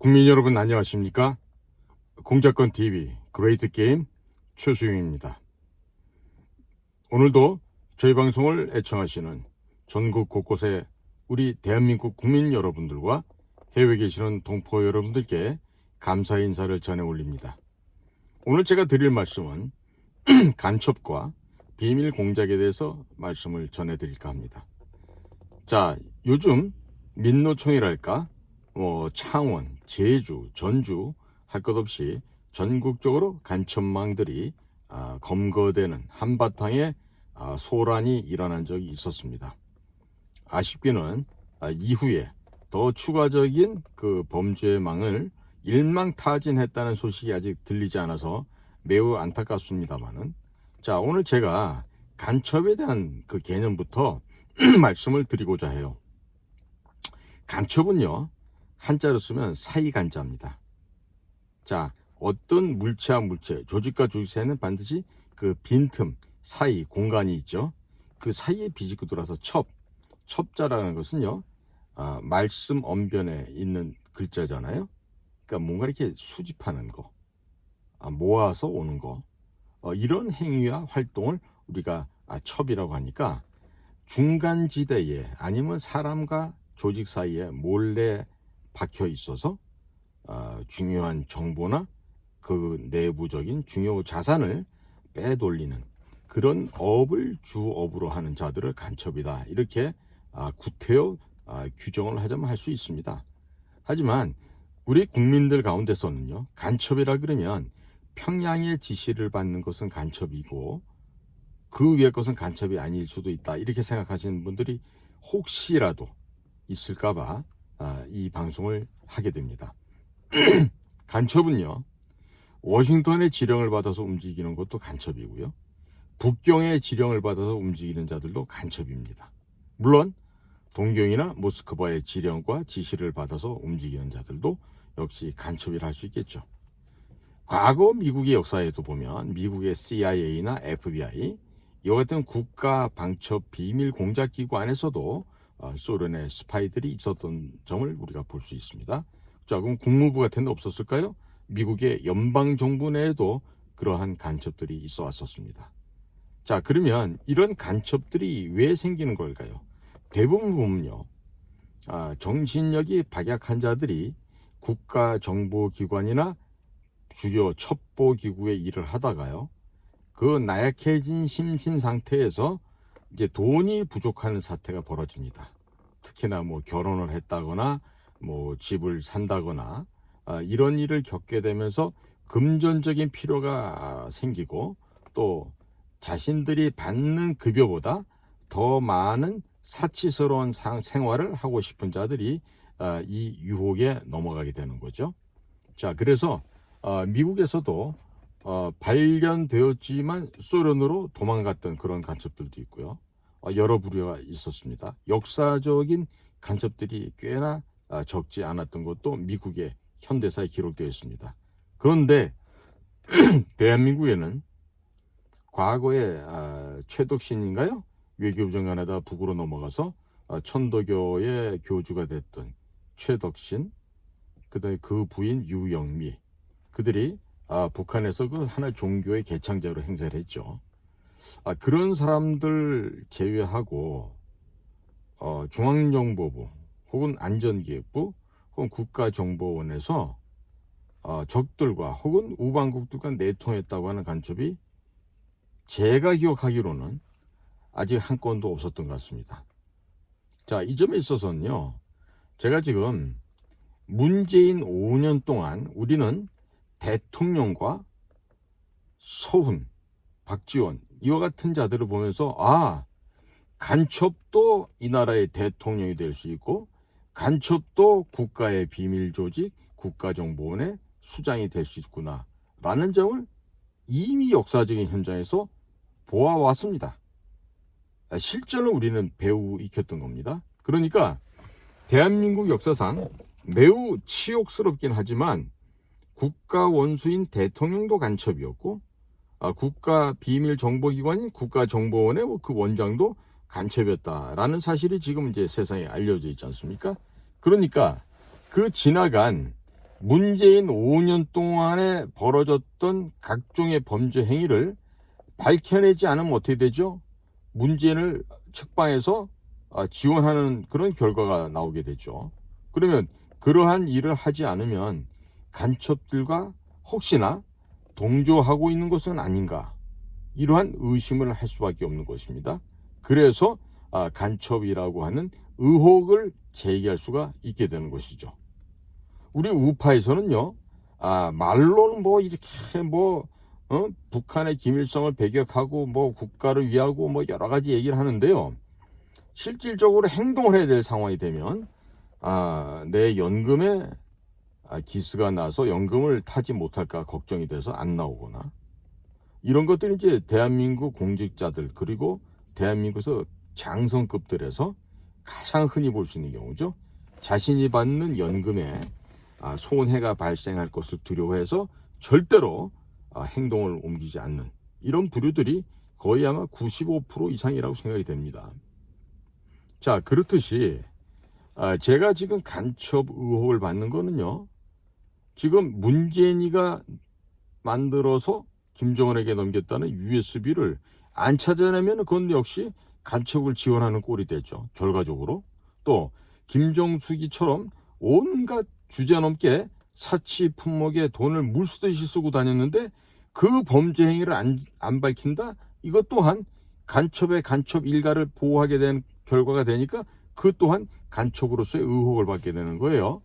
국민 여러분 안녕하십니까? 공작권 TV 그레이트 게임 최수영입니다. 오늘도 저희 방송을 애청하시는 전국 곳곳의 우리 대한민국 국민 여러분들과 해외에 계시는 동포 여러분들께 감사 인사를 전해 올립니다. 오늘 제가 드릴 말씀은 간첩과 비밀 공작에 대해서 말씀을 전해 드릴까 합니다. 자, 요즘 민노총이랄까, 뭐 창원, 제주, 전주 할 것 없이 전국적으로 간첩망들이 아, 검거되는 한바탕에 아, 소란이 일어난 적이 있었습니다. 아쉽게는 아, 이후에 더 추가적인 그 범죄망을 일망타진했다는 소식이 아직 들리지 않아서 매우 안타깝습니다만은 자 오늘 제가 간첩에 대한 그 개념부터 말씀을 드리고자 해요. 간첩은요 한자로 쓰면 사이간자입니다. 자 어떤 물체와 물체, 조직과 조직 사이는 반드시 그 빈틈 사이 공간이 있죠. 그 사이에 비집고 들어서 첩, 첩자라는 것은요 아, 말씀 언변에 있는 글자잖아요. 그러니까 뭔가 이렇게 수집하는 거, 아, 모아서 오는 거, 어, 이런 행위와 활동을 우리가 아, 첩이라고 하니까 중간지대에 아니면 사람과 조직 사이에 몰래 박혀 있어서 어, 중요한 정보나 그 내부적인 중요 자산을 빼돌리는 그런 업을 주업으로 하는 자들을 간첩이다 이렇게 아, 구태여 아, 규정을 하자면 할 수 있습니다. 하지만 우리 국민들 가운데서는요 간첩이라 그러면 평양의 지시를 받는 것은 간첩이고 그 위의 것은 간첩이 아닐 수도 있다 이렇게 생각하시는 분들이 혹시라도 있을까봐 아, 이 방송을 하게 됩니다. 간첩은요 워싱턴의 지령을 받아서 움직이는 것도 간첩이고요 북경의 지령을 받아서 움직이는 자들도 간첩입니다. 물론 동경이나 모스크바의 지령과 지시를 받아서 움직이는 자들도 역시 간첩이라 할 수 있겠죠. 과거 미국의 역사에도 보면 미국의 CIA나 FBI 이와 같은 국가 방첩 비밀 공작 기구 안에서도 어, 소련의 스파이들이 있었던 점을 우리가 볼 수 있습니다. 자, 그럼 국무부 같은 데 없었을까요? 미국의 연방 정부 내에도 그러한 간첩들이 있어 왔었습니다. 자, 그러면 이런 간첩들이 왜 생기는 걸까요? 대부분 보면요. 아, 정신력이 박약한 자들이 국가 정보 기관이나 주요 첩보 기구에 일을 하다가요. 그 나약해진 심신 상태에서 이제 돈이 부족한 사태가 벌어집니다. 특히나 뭐 결혼을 했다거나 뭐 집을 산다거나 아, 이런 일을 겪게 되면서 금전적인 필요가 생기고 또 자신들이 받는 급여보다 더 많은 사치스러운 상- 생활을 하고 싶은 자들이 아, 이 유혹에 넘어가게 되는 거죠. 자, 그래서 어, 미국에서도 어, 발견되었지만 소련으로 도망갔던 그런 간첩들도 있고요. 어, 여러 부류가 있었습니다. 역사적인 간첩들이 꽤나 아, 적지 않았던 것도 미국의 현대사에 기록되어 있습니다. 그런데 대한민국에는 과거에 아, 최덕신인가요? 외교부 장관에다 북으로 넘어가서 아, 천도교의 교주가 됐던 최덕신, 그다음에 그 부인 유영미, 그들이 아, 북한에서 그 하나의 종교의 개창자로 행세를 했죠. 아, 그런 사람들 제외하고 어, 중앙정보부 혹은 안전기획부 혹은 국가정보원에서 어, 적들과 혹은 우방국들과 내통했다고 하는 간첩이 제가 기억하기로는 아직 한 건도 없었던 것 같습니다. 자, 이 점에 있어서는요, 제가 지금 문재인 5년 동안 우리는 대통령과 서훈, 박지원 이와 같은 자들을 보면서 아 간첩도 이 나라의 대통령이 될 수 있고 간첩도 국가의 비밀 조직, 국가정보원의 수장이 될 수 있구나라는 점을 이미 역사적인 현장에서 보아왔습니다. 아, 실전을 우리는 배우 익혔던 겁니다. 그러니까 대한민국 역사상 매우 치욕스럽긴 하지만 국가 원수인 대통령도 간첩이었고 아, 국가 비밀 정보기관인 국가정보원의 그 원장도 간첩이었다라는 사실이 지금 이제 세상에 알려져 있지 않습니까? 그러니까 그 지나간 문재인 5년 동안에 벌어졌던 각종의 범죄 행위를 밝혀내지 않으면 어떻게 되죠? 문재인을 책방에서 아, 지원하는 그런 결과가 나오게 되죠. 그러면 그러한 일을 하지 않으면 간첩들과 혹시나 동조하고 있는 것은 아닌가 이러한 의심을 할 수밖에 없는 것입니다. 그래서 아, 간첩이라고 하는 의혹을 제기할 수가 있게 되는 것이죠. 우리 우파에서는요, 아, 말로는 뭐 이렇게 뭐, 어? 북한의 김일성을 배격하고 뭐 국가를 위하고 뭐 여러 가지 얘기를 하는데요. 실질적으로 행동을 해야 될 상황이 되면, 아, 내 연금에 아, 기스가 나서 연금을 타지 못할까 걱정이 돼서 안 나오거나, 이런 것들이 이제 대한민국 공직자들, 그리고 대한민국에서 장성급들에서 가장 흔히 볼 수 있는 경우죠. 자신이 받는 연금에 아, 손해가 발생할 것을 두려워해서 절대로 아, 행동을 옮기지 않는 이런 부류들이 거의 아마 95% 이상이라고 생각이 됩니다. 자, 그렇듯이 아, 제가 지금 간첩 의혹을 받는 거는요. 지금 문재인이가 만들어서 김정은에게 넘겼다는 USB를 안 찾아내면 그건 역시 간첩을 지원하는 꼴이 되죠. 결과적으로. 또 김정숙이처럼 온갖 주제넘게 사치 품목에 돈을 물쓰듯이 쓰고 다녔는데 그 범죄 행위를 안, 안 밝힌다? 이것 또한 간첩의 간첩 일가를 보호하게 된 결과가 되니까 그 또한 간첩으로서의 의혹을 받게 되는 거예요.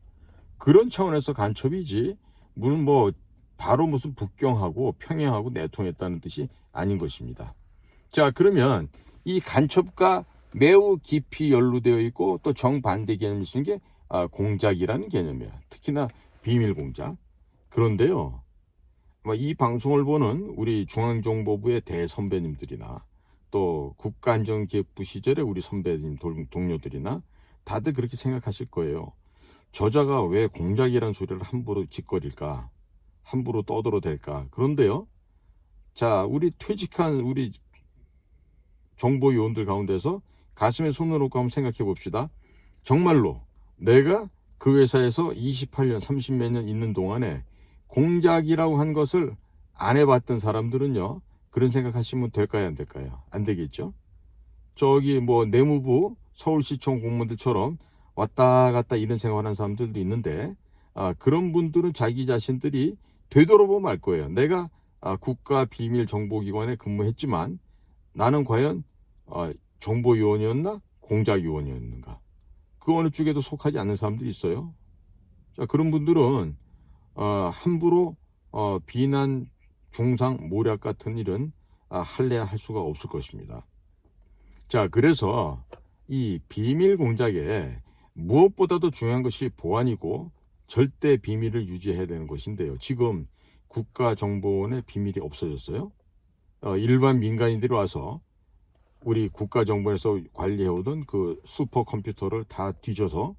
그런 차원에서 간첩이지 무슨 뭐 바로 무슨 북경하고 평양하고 내통했다는 뜻이 아닌 것입니다. 자 그러면 이 간첩과 매우 깊이 연루되어 있고 또 정반대 개념이 쓰는 게 아, 공작이라는 개념이에요. 특히나 비밀 공작. 그런데요, 이 방송을 보는 우리 중앙정보부의 대선배님들이나 또 국가안전기획부 시절의 우리 선배님 동- 동료들이나 다들 그렇게 생각하실 거예요. 저자가 왜 공작이라는 소리를 함부로 짓거릴까? 함부로 떠들어 댈까? 그런데요, 자, 우리 퇴직한 우리 정보 요원들 가운데서 가슴에 손을 얹고 한번 생각해 봅시다. 정말로 내가 그 회사에서 28년, 30몇 년 있는 동안에 공작이라고 한 것을 안 해봤던 사람들은요, 그런 생각하시면 될까요, 안 될까요? 안 되겠죠? 저기 뭐 내무부, 서울시청 공무원들처럼 왔다 갔다 이런 생활하는 사람들도 있는데, 아, 그런 분들은 자기 자신들이 되돌아보면 알 거예요. 내가 아, 국가 비밀 정보기관에 근무했지만 나는 과연 아, 정보요원이었나 공작요원이었는가? 그 어느 쪽에도 속하지 않는 사람들이 있어요. 자 그런 분들은 어, 함부로 어, 비난, 중상, 모략 같은 일은 아, 할래야 할 수가 없을 것입니다. 자 그래서 이 비밀 공작에 무엇보다도 중요한 것이 보안이고 절대 비밀을 유지해야 되는 것인데요. 지금 국가정보원의 비밀이 없어졌어요. 어, 일반 민간인들이 와서 우리 국가정보에서 관리해오던 그 슈퍼컴퓨터를 다 뒤져서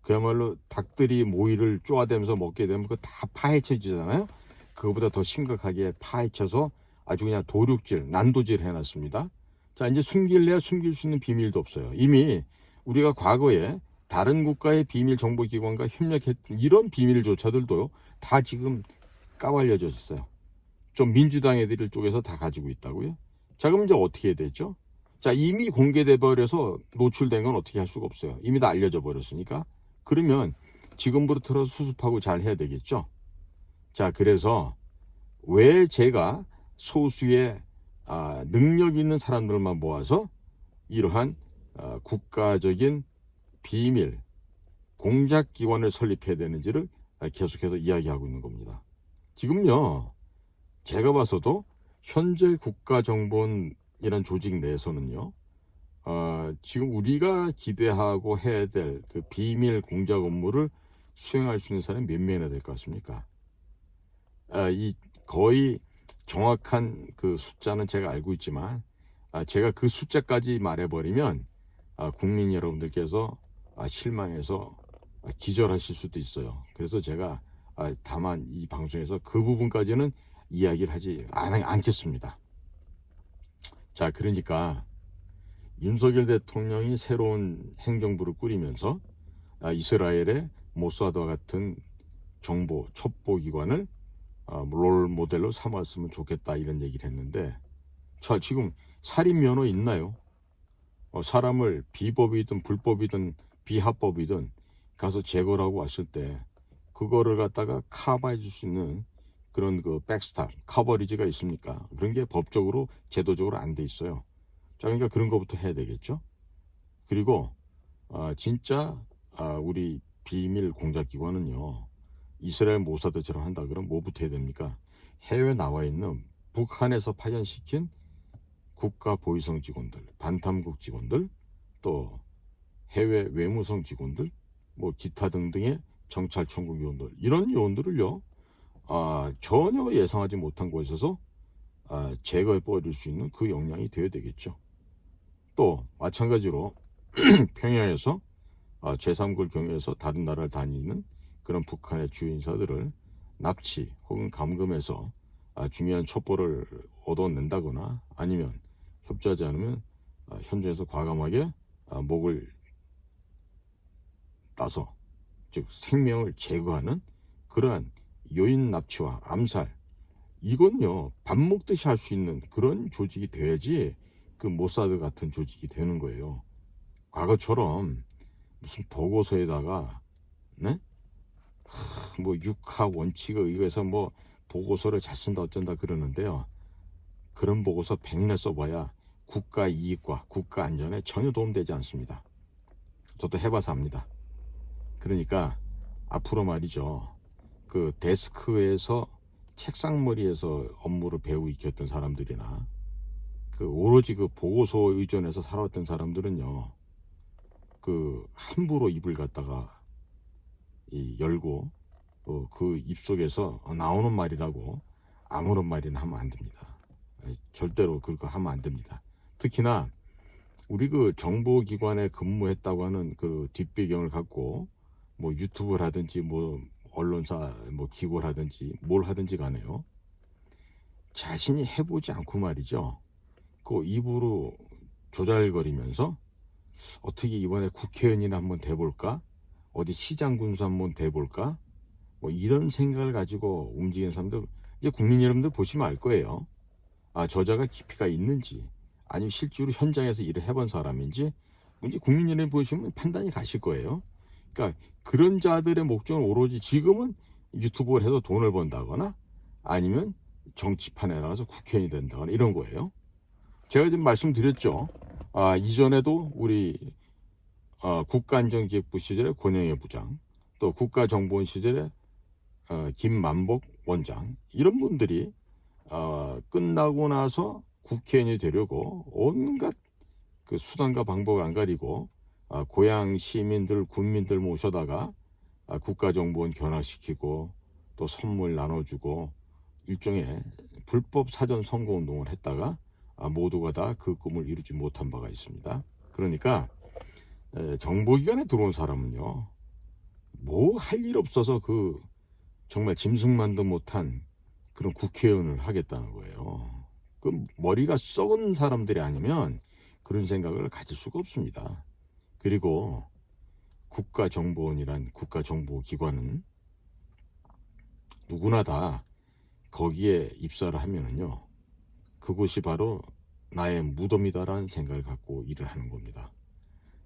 그야말로 닭들이 모이를 쪼아대면서 먹게 되면 그거 다 파헤쳐지잖아요. 그거보다 더 심각하게 파헤쳐서 아주 그냥 도륙질, 난도질 해놨습니다. 자, 이제 숨길래야 숨길 수 있는 비밀도 없어요. 이미 우리가 과거에 다른 국가의 비밀 정보기관과 협력했던 이런 비밀조차들도 다 지금 까발려졌어요. 좀 민주당 애들 쪽에서 다 가지고 있다고요. 자, 그럼 이제 어떻게 되죠? 자, 이미 공개돼 버려서 노출된 건 어떻게 할 수가 없어요. 이미 다 알려져 버렸으니까. 그러면 지금부터 수습하고 잘 해야 되겠죠. 자, 그래서 왜 제가 소수의 아, 능력 있는 사람들만 모아서 이러한 아, 국가적인 비밀 공작 기관을 설립해야 되는지를 아, 계속해서 이야기하고 있는 겁니다. 지금요, 제가 봐서도 현재 국가정보원이라는 조직 내에서는요, 어, 지금 우리가 기대하고 해야 될 그 비밀 공작 업무를 수행할 수 있는 사람이 몇 명이나 될 것 같습니까? 아, 이 거의 정확한 그 숫자는 제가 알고 있지만, 아, 제가 그 숫자까지 말해버리면 아, 국민 여러분들께서 아, 실망해서 아, 기절하실 수도 있어요. 그래서 제가 아, 다만 이 방송에서 그 부분까지는 이야기를 하지 않, 않겠습니다. 자, 그러니까 윤석열 대통령이 새로운 행정부를 꾸리면서 아, 이스라엘의 모사드와 같은 정보 첩보 기관을 아, 롤 모델로 삼았으면 좋겠다 이런 얘기를 했는데 자 지금 살인 면허 있나요? 어, 사람을 비법이든 불법이든 비합법이든 가서 제거를 하고 왔을 때 그거를 갖다가 커버해 줄 수 있는 그런 그 백스탑 커버리지가 있습니까? 그런 게 법적으로 제도적으로 안 돼 있어요. 자 그러니까 그런 거부터 해야 되겠죠. 그리고 아, 진짜 아, 우리 비밀 공작 기관은요 이스라엘 모사드처럼 한다 그러면 뭐부터 해야 됩니까? 해외 나와 있는 북한에서 파견시킨 국가 보위성 직원들, 반탐국 직원들, 또 해외 외무성 직원들, 뭐 기타 등등의 정찰총국 요원들 이런 요원들을요 아, 전혀 예상하지 못한 곳에서 아, 제거해 버릴 수 있는 그 역량이 되어야 되겠죠. 또 마찬가지로 평양에서 아, 제3국 경유해서 다른 나라를 다니는 그런 북한의 주요 인사들을 납치 혹은 감금해서 아, 중요한 첩보를 얻어낸다거나 아니면 협조하지 않으면 아, 현장에서 과감하게 아, 목을 따서 즉 생명을 제거하는 그러한 요인 납치와 암살 이건요 밥 먹듯이 할 수 있는 그런 조직이 돼야지 그 모사드 같은 조직이 되는 거예요. 과거처럼 무슨 보고서에다가 네? 하, 뭐 육하 원칙에 의해서 뭐 보고서를 잘 쓴다 어쩐다 그러는데요. 그런 보고서 백내 써봐야 국가 이익과 국가 안전에 전혀 도움되지 않습니다. 저도 해봐서 압니다. 그러니까 앞으로 말이죠. 그 데스크에서 책상머리에서 업무를 배우 익혔던 사람들이나 그 오로지 그 보고서 의존해서 살아왔던 사람들은요. 그 함부로 입을 갖다가 이 열고 어, 그 입 속에서 나오는 말이라고 아무런 말이나 하면 안 됩니다. 절대로 그거 하면 안 됩니다. 특히나 우리 그 정보기관에 근무했다고 하는 그 뒷배경을 갖고 뭐 유튜브를 하든지 뭐 언론사 뭐 기고를 하든지 뭘 하든지 간에요. 자신이 해보지 않고 말이죠. 그 입으로 조잘거리면서 어떻게 이번에 국회의원이나 한번 돼볼까? 어디 시장 군수 한번 돼볼까? 뭐 이런 생각을 가지고 움직이는 사람들 이제 국민 여러분들 보시면 알 거예요. 아 저자가 깊이가 있는지 아니면 실제로 현장에서 일을 해본 사람인지 이제 국민 여러분 보시면 판단이 가실 거예요. 그러니까 그런 자들의 목적은 오로지 지금은 유튜브를 해서 돈을 번다거나 아니면 정치판에 나가서 국회의원이 된다거나 이런 거예요. 제가 지금 말씀드렸죠. 아, 이전에도 우리 어, 국가안전기획부 시절에 권영애 부장, 또 국가정보원 시절에 어, 김만복 원장 이런 분들이 어, 끝나고 나서 국회의원이 되려고 온갖 그 수단과 방법을 안 가리고 아, 고향 시민들 군민들 모셔다가 아, 국가정보원 견학시키고 또 선물 나눠주고 일종의 불법 사전 선거 운동을 했다가 아, 모두가 다 그 꿈을 이루지 못한 바가 있습니다. 그러니까 에, 정보기관에 들어온 사람은요 뭐 할 일 없어서 그 정말 짐승만도 못한 그런 국회의원을 하겠다는 거예요. 그 머리가 썩은 사람들이 아니면 그런 생각을 가질 수가 없습니다. 그리고 국가정보원이란 국가정보기관은 누구나 다 거기에 입사를 하면은요, 그곳이 바로 나의 무덤이다라는 생각을 갖고 일을 하는 겁니다.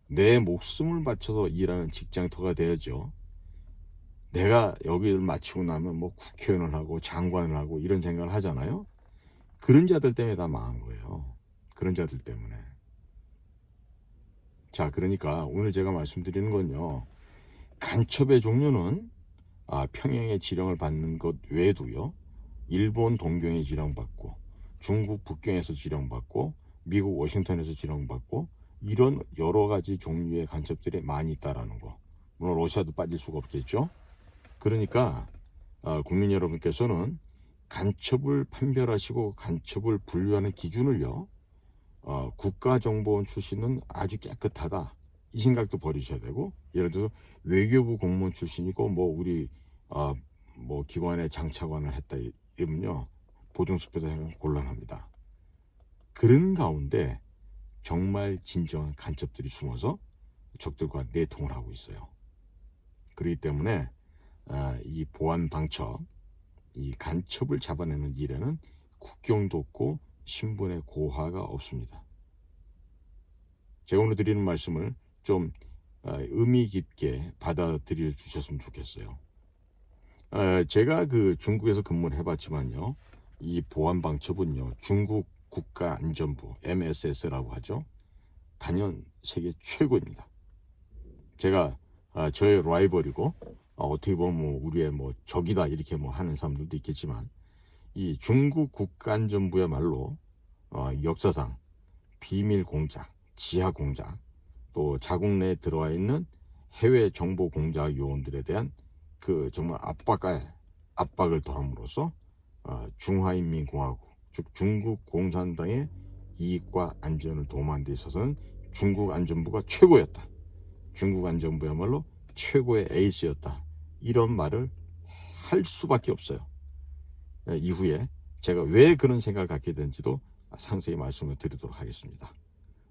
내 목숨을 바쳐서 일하는 직장터가 되어야죠. 내가 여기를 마치고 나면 뭐 국회의원을 하고 장관을 하고 이런 생각을 하잖아요. 그런 자들 때문에 다 망한 거예요. 그런 자들 때문에. 자, 그러니까 오늘 제가 말씀드리는 건요. 간첩의 종류는 아, 평양의 지령을 받는 것 외에도요. 일본 동경에 지령받고 중국 북경에서 지령받고 미국 워싱턴에서 지령받고 이런 여러 가지 종류의 간첩들이 많이 있다라는 거. 물론 러시아도 빠질 수가 없겠죠. 그러니까 아, 국민 여러분께서는 간첩을 판별하시고 간첩을 분류하는 기준을요. 어, 국가정보원 출신은 아주 깨끗하다. 이 생각도 버리셔야 되고 예를 들어 외교부 공무원 출신이고 뭐 우리 어, 뭐 기관에 장차관을 했다 이러면요 보증수표도 생각 곤란합니다. 그런 가운데 정말 진정한 간첩들이 숨어서 적들과 내통을 하고 있어요. 그렇기 때문에 아, 이 보안 방첩, 이 간첩을 잡아내는 일에는 국경도 없고 신분의 고하가 없습니다. 제가 오늘 드리는 말씀을 좀 아, 의미 깊게 받아들여 주셨으면 좋겠어요. 아, 제가 그 중국에서 근무를 해봤지만요, 이 보안 방첩은요, 중국 국가안전부 MSS라고 하죠. 단연 세계 최고입니다. 제가 아, 저의 라이벌이고 어, 어떻게 보면 뭐 우리의 뭐 적이다 이렇게 뭐 하는 사람들도 있겠지만 이 중국 국가안전부야말로 어, 역사상 비밀 공작, 지하 공작, 또 자국 내에 들어와 있는 해외 정보 공작 요원들에 대한 그 정말 압박에 압박을 더함으로써 어, 중화인민공화국 즉 중국 공산당의 이익과 안전을 도모하는 데 있어서는 중국 안전부가 최고였다. 중국 안전부야말로 최고의 에이스였다. 이런 말을 할 수밖에 없어요. 예, 이후에 제가 왜 그런 생각을 갖게 된지도 상세히 말씀을 드리도록 하겠습니다.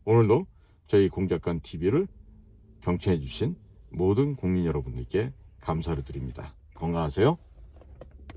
오늘도 저희 공작관 TV를 경청해 주신 모든 국민 여러분들께 감사를 드립니다. 건강하세요.